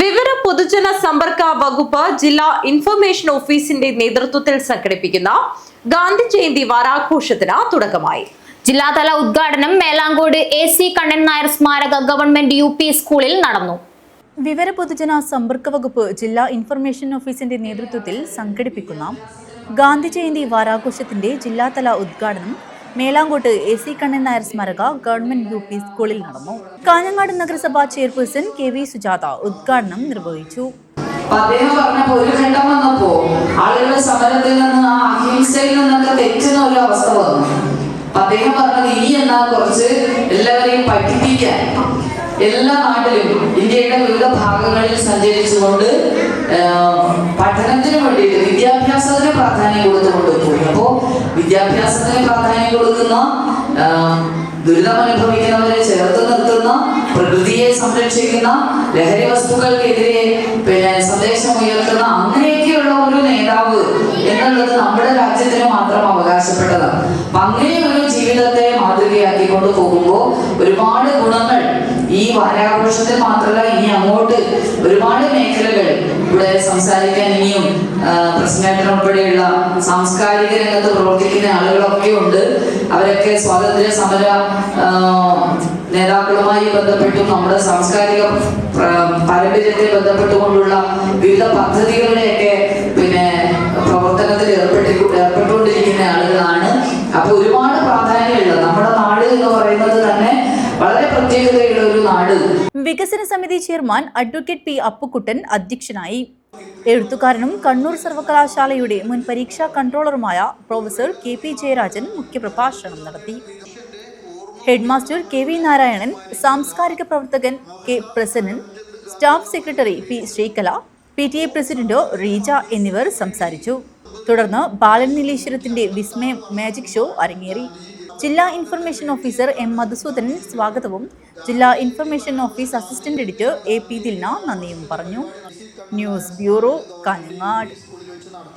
വിവര പൊതുജന സമ്പർക്ക വകുപ്പ് ജില്ലാ ഇൻഫർമേഷൻ ഓഫീസിന്റെ നേതൃത്വത്തിൽ സംഘടിപ്പിക്കുന്ന ഗാന്ധി ജയന്തി വാരാഘോഷത്തിന് തുടക്കമായി. ജില്ലാതല ഉദ്ഘാടനം മേലാങ്കോട് എ സി കണ്ണൻ നായർ സ്മാരക ഗവൺമെന്റ് യു പി സ്കൂളിൽ നടന്നു. വിവര പൊതുജന സമ്പർക്ക വകുപ്പ് ജില്ലാ ഇൻഫർമേഷൻ ഓഫീസിന്റെ നേതൃത്വത്തിൽ സംഘടിപ്പിക്കുന്ന ഗാന്ധി ജയന്തി വാരാഘോഷത്തിന്റെ ജില്ലാതല ഉദ്ഘാടനം മേലാങ്കോട്ട് എ സി കണ്ണൻ നായർ സ്മാരക ഗവൺമെന്റ് യു പി സ്കൂളിൽ നടന്നു. കാഞ്ഞങ്ങാട് നഗരസഭാ ചെയർപേഴ്സൺ കെ വി സുജാത ഉദ്ഘാടനം നിർവഹിച്ചു. എല്ലാ നാട്ടിലും ഇന്ത്യയുടെ വിവിധ ഭാഗങ്ങളിൽ സഞ്ചരിച്ചുകൊണ്ട് പഠനത്തിന് വേണ്ടിയിട്ട് വിദ്യാഭ്യാസത്തിന് പ്രാധാന്യം കൊടുത്തുകൊണ്ട് പോയി. അപ്പോ വിദ്യാഭ്യാസത്തിന് പ്രാധാന്യം കൊടുക്കുന്ന. ദുരിതം അനുഭവിക്കുന്നവരെ ചേർത്ത് നിർത്തുന്ന. പ്രകൃതിയെ സംരക്ഷിക്കുന്ന ലഹരി വസ്തുക്കൾക്കെതിരെ പിന്നെ സന്ദേശം ഉയർത്തുന്ന അങ്ങനെയൊക്കെയുള്ള ഒരു നേതാവ് എന്നുള്ളത് നമ്മുടെ രാജ്യത്തിന് മാത്രം അവകാശപ്പെട്ടതാണ്. അപ്പൊ അങ്ങനെ ഒരു ജീവിതത്തെ മാതൃകയാക്കിക്കൊണ്ട് പോകുമ്പോൾ ഒരുപാട് ഗുണങ്ങൾ ഈ വാരാഘോഷത്തിൽ മാത്രമല്ല ഇനി അങ്ങോട്ട് ഒരുപാട് മേഖലകൾ ഇവിടെ സംസാരിക്കാൻ ഇനിയും പ്രസിഡന്റിന് ഉൾപ്പെടെയുള്ള സാംസ്കാരിക രംഗത്ത് പ്രവർത്തിക്കുന്ന ആളുകളൊക്കെ ഉണ്ട്. അവരൊക്കെ സ്വാതന്ത്ര്യ സമര നേതാക്കളുമായി ബന്ധപ്പെട്ടും നമ്മുടെ സാംസ്കാരിക പാരമ്പര്യത്തെ ബന്ധപ്പെട്ടുകൊണ്ടുള്ള വിവിധ പദ്ധതികളുടെയൊക്കെ പിന്നെ പ്രവർത്തനത്തിൽ ഏർപ്പെട്ടി ഏർപ്പെട്ടുകൊണ്ടിരിക്കുന്ന ആളുകളാണ്. അപ്പൊ ഒരുപാട് പ്രാധാന്യമുള്ള നമ്മുടെ നാട് എന്ന് പറയുന്നത് തന്നെ വളരെ പ്രത്യേകതയുള്ള ഒരു നാട്. വികസന സമിതി ചെയർമാൻ അഡ്വക്കേറ്റ് പി അപ്പുക്കുട്ടൻ അധ്യക്ഷനായി. എഴുത്തുകാരനും കണ്ണൂർ സർവകലാശാലയുടെ മുൻ പരീക്ഷാ കൺട്രോളറുമായ പ്രൊഫസർ കെ പി ജയരാജൻ മുഖ്യപ്രഭാഷണം നടത്തി. ഹെഡ്മാസ്റ്റർ കെ വി നാരായണൻ സാംസ്കാരിക പ്രവർത്തകൻ K Prasannan staff secretary P Sreekala P T A president Reeja എന്നിവർ സംസാരിച്ചു. തുടർന്ന് ബാലൻ നീലീശ്വരത്തിന്റെ വിസ്മയം മാജിക് ഷോ അരങ്ങേറി. ജില്ലാ ഇൻഫർമേഷൻ ഓഫീസർ എം മധുസൂദനൻ സ്വാഗതവും. ജില്ലാ information office assistant editor A P Dilna നന്ദിയും പറഞ്ഞു. News bureau Kanhangad.